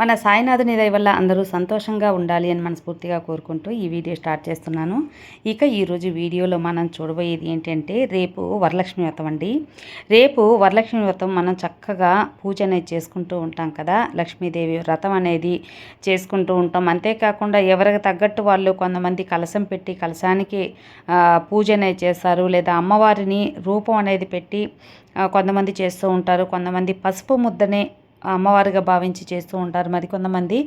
మన సాయినాథుని దయ వల్ల అందరూ సంతోషంగా ఉండాలి అని మనస్ఫూర్తిగా కోరుకుంటూ ఈ వీడియో స్టార్ట్ చేస్తున్నాను. ఇక ఈరోజు వీడియోలో మనం చూడబోయేది ఏంటంటే రేపు వరలక్ష్మి వ్రతం అండి. రేపు వరలక్ష్మి వ్రతం మనం చక్కగా పూజ అనేది చేసుకుంటూ ఉంటాం కదా. లక్ష్మీదేవి వ్రతం అనేది చేసుకుంటూ ఉంటాం. అంతేకాకుండా ఎవరికి తగ్గట్టు వాళ్ళు కొంతమంది కలశం పెట్టి కలశానికి పూజ అనేది చేస్తారు. లేదా అమ్మవారిని రూపం అనేది పెట్టి కొంతమంది చేస్తూ ఉంటారు. కొంతమంది పసుపు ముద్దనే అమ్మవారిగా భావించి చేస్తూ ఉంటారు. మరి కొంతమంది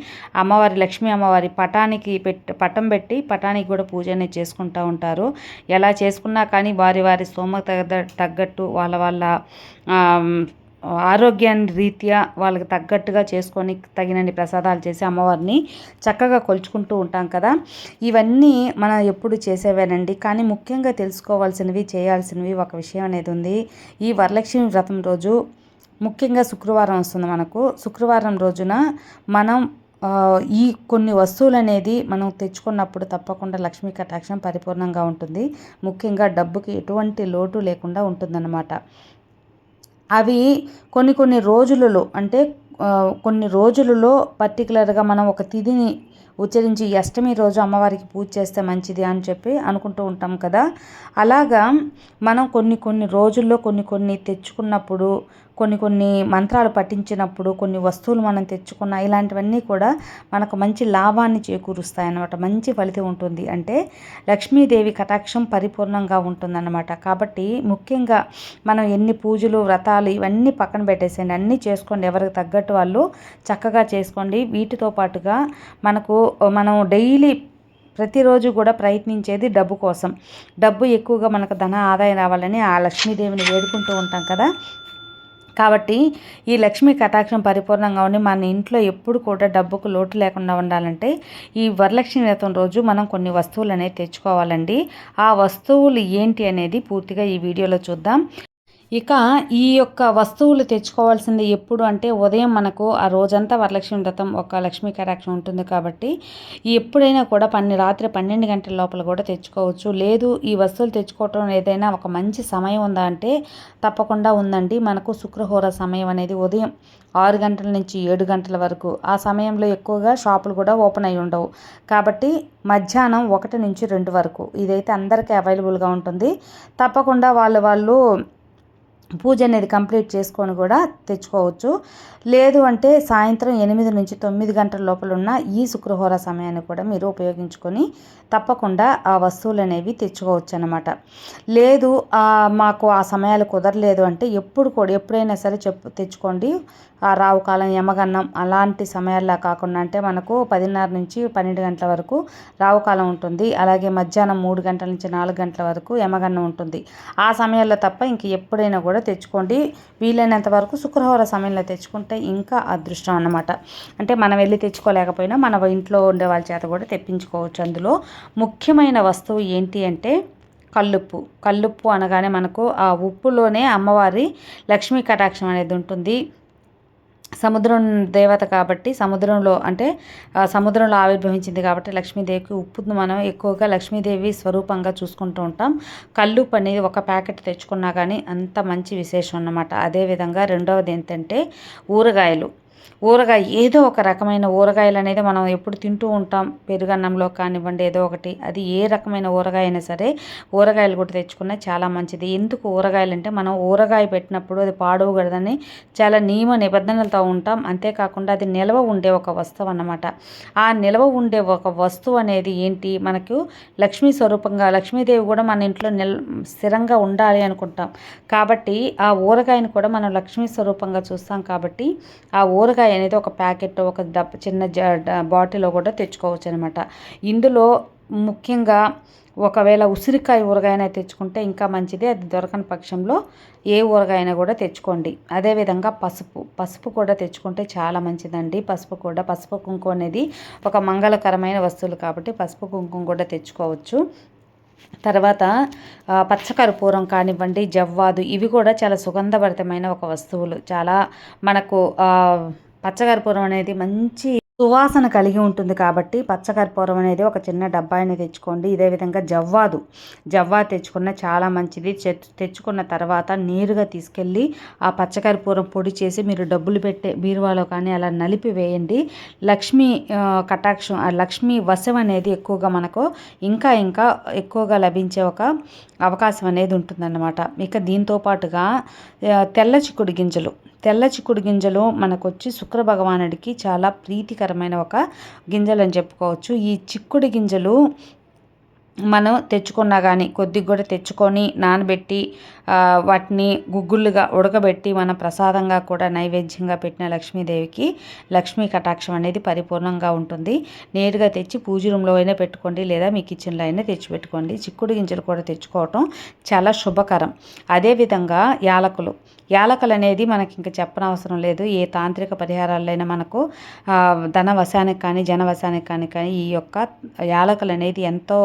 అమ్మవారి లక్ష్మీ అమ్మవారి పటానికి పెట్టి పటం పెట్టి పటానికి కూడా పూజ అనేది చేసుకుంటూ ఉంటారు. ఎలా చేసుకున్నా కానీ వారి వారి స్తోమత తగ్గట్టు వాళ్ళ వాళ్ళ ఆరోగ్యాన్ని రీత్యా వాళ్ళకి తగ్గట్టుగా చేసుకొని తగినన్ని ప్రసాదాలు చేసి అమ్మవారిని చక్కగా కొలుచుకుంటూ ఉంటాం కదా. ఇవన్నీ మనం ఎప్పుడు చేసేవేనండి? కానీ ముఖ్యంగా తెలుసుకోవాల్సినవి చేయాల్సినవి ఒక విషయం అనేది ఉంది. ఈ వరలక్ష్మి వ్రతం రోజు ముఖ్యంగా శుక్రవారం వస్తుంది మనకు. శుక్రవారం రోజున మనం ఈ కొన్ని వస్తువులు అనేది మనం తెచ్చుకున్నప్పుడు తప్పకుండా లక్ష్మీ కటాక్షం పరిపూర్ణంగా ఉంటుంది. ముఖ్యంగా డబ్బుకి ఎటువంటి లోటు లేకుండా ఉంటుందన్నమాట. అవి కొన్ని కొన్ని రోజులలో అంటే కొన్ని రోజులలో పర్టికులర్గా మనం ఒక తిథిని ఉచ్చరించి అష్టమి రోజు అమ్మవారికి పూజ చేస్తే మంచిది అని చెప్పి అనుకుంటూ ఉంటాం కదా. అలాగా మనం కొన్ని కొన్ని రోజుల్లో కొన్ని కొన్ని తెచ్చుకున్నప్పుడు కొన్ని కొన్ని మంత్రాలు పఠించినప్పుడు కొన్ని వస్తువులు మనం తెచ్చుకున్న ఇలాంటివన్నీ కూడా మనకు మంచి లాభాన్ని చేకూరుస్తాయి అన్నమాట మంచి ఫలితం ఉంటుంది. అంటే లక్ష్మీదేవి కటాక్షం పరిపూర్ణంగా ఉంటుందన్నమాట. కాబట్టి ముఖ్యంగా మనం ఎన్ని పూజలు వ్రతాలు ఇవన్నీ పక్కన పెట్టేసేయండి. అన్నీ చేసుకోండి ఎవరికి తగ్గట్టు వాళ్ళు చక్కగా చేసుకోండి. వీటితో పాటుగా మనకు మనం డైలీ ప్రతిరోజు కూడా ప్రయత్నించేది డబ్బు కోసం. డబ్బు ఎక్కువగా మనకు ధన ఆదాయం రావాలని ఆ లక్ష్మీదేవిని వేడుకుంటూ ఉంటాం కదా. కాబట్టి ఈ లక్ష్మీ కటాక్షం పరిపూర్ణంగా ఉండి మన ఇంట్లో ఎప్పుడు కూడా డబ్బుకు లోటు లేకుండా ఉండాలంటే ఈ వరలక్ష్మి వ్రతం రోజు మనం కొన్ని వస్తువులు అనేవి తెచ్చుకోవాలండి. ఆ వస్తువులు ఏంటి అనేది పూర్తిగా ఈ వీడియోలో చూద్దాం. ఇక ఈ యొక్క వస్తువులు తెచ్చుకోవాల్సింది ఎప్పుడు అంటే ఉదయం మనకు ఆ రోజంతా వరలక్ష్మి వ్రతం ఒక లక్ష్మీ కటాక్షం ఉంటుంది కాబట్టి ఎప్పుడైనా కూడా పన్నె రాత్రి పన్నెండు గంటల లోపల కూడా తెచ్చుకోవచ్చు. లేదు ఈ వస్తువులు తెచ్చుకోవటం ఏదైనా ఒక మంచి సమయం ఉందా అంటే తప్పకుండా ఉందండి. మనకు శుక్రహోర సమయం అనేది ఉదయం ఆరు గంటల నుంచి ఏడు గంటల వరకు. ఆ సమయంలో ఎక్కువగా షాపులు కూడా ఓపెన్ అయి ఉండవు. కాబట్టి మధ్యాహ్నం ఒకటి నుంచి రెండు వరకు. ఇదైతే అందరికీ అవైలబుల్గా ఉంటుంది. తప్పకుండా వాళ్ళు వాళ్ళు పూజ అనేది కంప్లీట్ చేసుకొని కూడా తెచ్చుకోవచ్చు. లేదు అంటే సాయంత్రం ఎనిమిది నుంచి తొమ్మిది గంటల లోపల ఉన్న ఈ శుక్రహోర సమయాన్ని కూడా మీరు ఉపయోగించుకొని తప్పకుండా ఆ వస్తువులు అనేవి తెచ్చుకోవచ్చు అనమాట లేదు మాకు ఆ సమయాలు కుదరలేదు అంటే ఎప్పుడు కూడా ఎప్పుడైనా సరే చెప్పు తెచ్చుకోండి. రావు కాలం యమగన్నం అలాంటి సమయాల్లో కాకుండా అంటే మనకు పదిన్నర నుంచి పన్నెండు గంటల వరకు రావు కాలం ఉంటుంది. అలాగే మధ్యాహ్నం మూడు గంటల నుంచి నాలుగు గంటల వరకు యమగన్నం ఉంటుంది. ఆ సమయాల్లో తప్ప ఇంక ఎప్పుడైనా కూడా తెచ్చుకోండి. వీలైనంత వరకు శుక్రవార సమయంలో తెచ్చుకుంటే ఇంకా అదృష్టం అన్నమాట. అంటే మనం వెళ్ళి తెచ్చుకోలేకపోయినా మన ఇంట్లో ఉండే వాళ్ళ చేత కూడా తెప్పించుకోవచ్చు. అందులో ముఖ్యమైన వస్తువు ఏంటి అంటే కల్లుప్పు. కల్లుప్పు అనగానే మనకు ఆ ఉప్పులోనే అమ్మవారి లక్ష్మీ కటాక్షం అనేది ఉంటుంది. సముద్రం దేవత కాబట్టి సముద్రంలో అంటే సముద్రంలో ఆవిర్భవించింది కాబట్టి లక్ష్మీదేవికి ఉప్పును మనం ఎక్కువగా లక్ష్మీదేవి స్వరూపంగా చూసుకుంటూ ఉంటాం. కల్లుప్పు అనేది ఒక ప్యాకెట్ తెచ్చుకున్నా కానీ అంత మంచి విశేషం అన్నమాట. అదేవిధంగా రెండవది ఏంటంటే ఊరగాయలు. ఊరగాయ ఏదో ఒక రకమైన ఊరగాయలు అనేది మనం ఎప్పుడు తింటూ ఉంటాం. పెరుగన్నంలో కానివ్వండి ఏదో ఒకటి. అది ఏ రకమైన ఊరగాయ అయినా సరే ఊరగాయలు కూడా తెచ్చుకున్నా చాలా మంచిది. ఎందుకు ఊరగాయలు అంటే మనం ఊరగాయ పెట్టినప్పుడు అది పాడవకూడదని చాలా నియమ నిబంధనలతో ఉంటాం. అంతేకాకుండా అది నిల్వ ఉండే ఒక వస్తువు అన్నమాట. ఆ నిల్వ ఉండే ఒక వస్తువు అనేది ఏంటి? మనకు లక్ష్మీ స్వరూపంగా లక్ష్మీదేవి కూడా మన ఇంట్లో నిల్ స్థిరంగా ఉండాలి అనుకుంటాం. కాబట్టి ఆ ఊరగాయని కూడా మనం లక్ష్మీ స్వరూపంగా చూస్తాం కాబట్టి ఆ ఊరగాయ అనేది ఒక ప్యాకెట్ ఒక డబ్బ చిన్న జ బాటిల్లో కూడా తెచ్చుకోవచ్చు అనమాట ఇందులో ముఖ్యంగా ఒకవేళ ఉసిరికాయ ఊరగాయన తెచ్చుకుంటే ఇంకా మంచిది. అది దొరకని పక్షంలో ఏ ఊరగాయన కూడా తెచ్చుకోండి. అదేవిధంగా పసుపు పసుపు కూడా తెచ్చుకుంటే చాలా మంచిదండి. పసుపు కూడా పసుపు కుంకుమ అనేది ఒక మంగళకరమైన వస్తువులు కాబట్టి పసుపు కుంకుమ కూడా తెచ్చుకోవచ్చు. తర్వాత పచ్చకర్పూరం కానివ్వండి జవ్వాదు ఇవి కూడా చాలా సుగంధభరితమైన ఒక వస్తువులు. చాలా మనకు పచ్చకర్పూరం అనేది మంచి సువాసన కలిగి ఉంటుంది కాబట్టి పచ్చకర్పూరం అనేది ఒక చిన్న డబ్బాయిని తెచ్చుకోండి. ఇదే విధంగా జవ్వాదు. జవ్వా తెచ్చుకున్న చాలా మంచిది. తెచ్చుకున్న తర్వాత నేరుగా తీసుకెళ్ళి ఆ పచ్చకర్పూరం పొడి చేసి మీరు డబ్బులు పెట్టే బీరువాలో కానీ అలా నలిపి వేయండి. లక్ష్మీ కటాక్షం లక్ష్మీ వశం అనేది ఎక్కువగా మనకు ఇంకా ఇంకా ఎక్కువగా లభించే ఒక అవకాశం అనేది ఉంటుందన్నమాట. ఇక దీంతో పాటుగా తెల్ల చిక్కుడు గింజలు. తెల్ల చిక్కుడు గింజలు మనకొచ్చి శుక్ర భగవానుడికి చాలా ప్రీతికరమైన ఒక గింజలు అని చెప్పుకోవచ్చు. ఈ చిక్కుడు గింజలు మనం తెచ్చుకున్నా కానీ కొద్దిగా కూడా తెచ్చుకొని నానబెట్టి వాటిని గుగ్గులుగా ఉడకబెట్టి మన ప్రసాదంగా కూడా నైవేద్యంగా పెట్టిన లక్ష్మీదేవికి లక్ష్మీ కటాక్షం అనేది పరిపూర్ణంగా ఉంటుంది. నేరుగా తెచ్చి పూజ రూమ్లో అయినా పెట్టుకోండి లేదా మీ కిచెన్లో అయినా తెచ్చి పెట్టుకోండి. చిక్కుడు గింజలు కూడా తెచ్చుకోవటం చాలా శుభకరం. అదేవిధంగా యాలకులు. యాలకలు అనేది మనకి ఇంకా చెప్పనవసరం లేదు. ఏ తాంత్రిక పరిహారాలైనా మనకు ధనవశానికి కానీ జనవశానికి కానీ కానీ ఈ యొక్క యాలకలు అనేది ఎంతో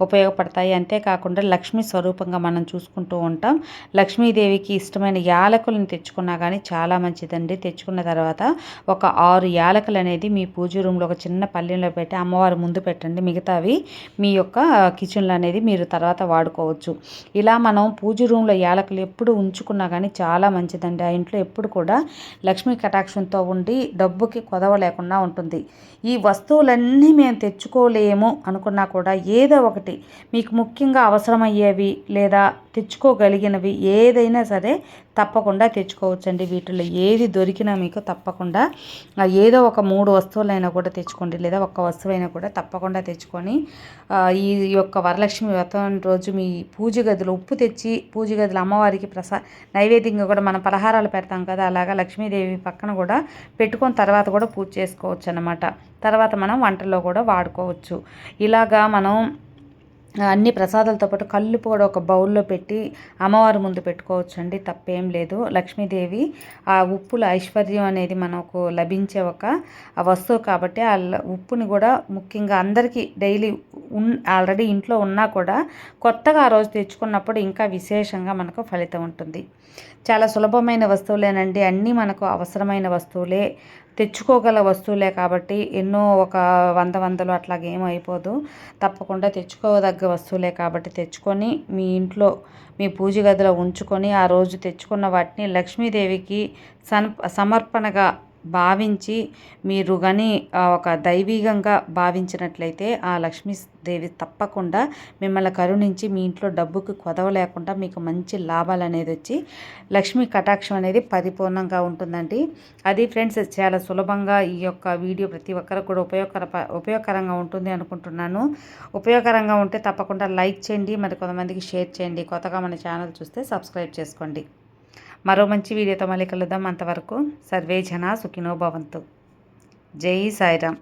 ఉపయోగపడతాయి. అంతేకాకుండా లక్ష్మీ స్వరూపంగా మనం చూసుకుంటూ ఉంటాం. లక్ష్మీదేవికి ఇష్టమైన యాలకులను తెచ్చుకున్నా కానీ చాలా మంచిదండి. తెచ్చుకున్న తర్వాత ఒక ఆరు యాలకులు అనేది మీ పూజ రూమ్లో ఒక చిన్న పల్లెంలో పెట్టి అమ్మవారి ముందు పెట్టండి. మిగతావి మీ యొక్క కిచెన్లో అనేది మీరు తర్వాత వాడుకోవచ్చు. ఇలా మనం పూజ రూమ్లో యాలకులు ఎప్పుడు ఉంచుకున్నా కానీ చాలా మంచిదండి. ఆ ఇంట్లో ఎప్పుడు కూడా లక్ష్మీ కటాక్షంతో ఉండి డబ్బుకి కొదవ లేకుండా ఉంటుంది. ఈ వస్తువులన్నీ మేము తెచ్చుకోలేము అనుకున్నా కూడా ఏదో ఒకటి మీకు ముఖ్యంగా అవసరమయ్యేవి లేదా తెచ్చుకోగలిగినవి ఏదైనా సరే తప్పకుండా తెచ్చుకోవచ్చండి వీటిలో ఏది దొరికినా మీకు తప్పకుండా ఏదో ఒక మూడు వస్తువులైనా కూడా తెచ్చుకోండి లేదా ఒక్క వస్తువైనా కూడా తప్పకుండా తెచ్చుకొని ఈ యొక్క వరలక్ష్మి వ్రతం రోజు మీ పూజ గదిలో ఉప్పు తెచ్చి పూజ గదిలో అమ్మవారికి ప్రసా నైవేద్యంగా కూడా మనం పలహారాలు పెడతాం కదా అలాగా లక్ష్మీదేవి పక్కన కూడా పెట్టుకొని తర్వాత కూడా పూజ చేసుకోవచ్చు అనమాట తర్వాత మనం వంటల్లో కూడా వాడుకోవచ్చు. ఇలాగా మనం అన్ని ప్రసాదాలతో పాటు కళ్ళు కూడా ఒక బౌల్లో పెట్టి అమ్మవారి ముందు పెట్టుకోవచ్చు అండి తప్పేం లేదు. లక్ష్మీదేవి ఆ ఉప్పుల ఐశ్వర్యం అనేది మనకు లభించే ఒక వస్తువు కాబట్టి ఆ ఉప్పుని కూడా ముఖ్యంగా అందరికీ డైలీ ఉన్ ఆల్రెడీ ఇంట్లో ఉన్నా కూడా కొత్తగా ఆ రోజు తెచ్చుకున్నప్పుడు ఇంకా విశేషంగా మనకు ఫలితం ఉంటుంది. చాలా సులభమైన వస్తువులేనండి అన్నీ మనకు అవసరమైన వస్తువులే. తెచ్చుకోగల వస్తువులే కాబట్టి ఎన్నో ఒక వంద వందలు అట్లాగేం అయిపోదు. తప్పకుండా తెచ్చుకోదగ్గ వస్తువులే కాబట్టి తెచ్చుకొని మీ ఇంట్లో మీ పూజ గదిలో ఉంచుకొని ఆ రోజు తెచ్చుకున్న వాటిని లక్ష్మీదేవికి సన్ సమర్పణగా భావించి మీరు కానీ ఒక దైవీకంగా భావించినట్లయితే ఆ లక్ష్మీదేవి తప్పకుండా మిమ్మల్ని కరుణించి మీ ఇంట్లో డబ్బుకి కొదవ లేకుండా మీకు మంచి లాభాలు అనేది వచ్చి లక్ష్మీ కటాక్షం అనేది పరిపూర్ణంగా ఉంటుందండి. అది ఫ్రెండ్స్ చాలా సులభంగా ఈ యొక్క వీడియో ప్రతి ఒక్కరికి కూడా ఉపయోగకర ఉపయోగకరంగా ఉంటుంది అనుకుంటున్నాను. ఉపయోగకరంగా ఉంటే తప్పకుండా లైక్ చేయండి మరి కొంతమందికి షేర్ చేయండి. కొత్తగా మన ఛానల్ చూస్తే సబ్స్క్రైబ్ చేసుకోండి. మరో మంచి వీడియోతో మళ్ళీ కలుద్దాం. అంతవరకు సర్వే జన సుఖినో భవంతు. జై సాయిరామ్.